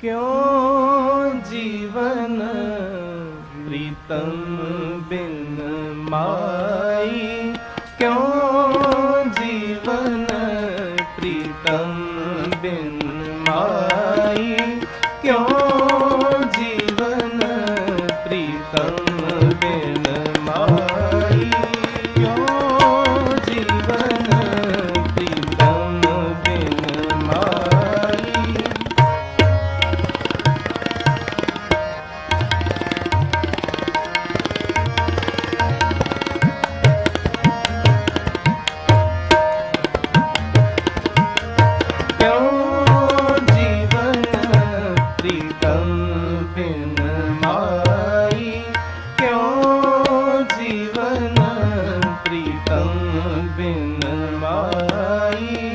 ਕਿਉਂ ਜੀਵਨ ਪ੍ਰੀਤਮ ਬਿਨ ਮਾਈ? ਕਿਉਂ ਜੀਵਨ ਪ੍ਰੀਤਮ ਬਿਨ ਮਾਈ? ਕਿਉਂ ਜੀਵਨ ਪ੍ਰੀਤਮ ਬਿਨ ਮਨ ਮਾਈ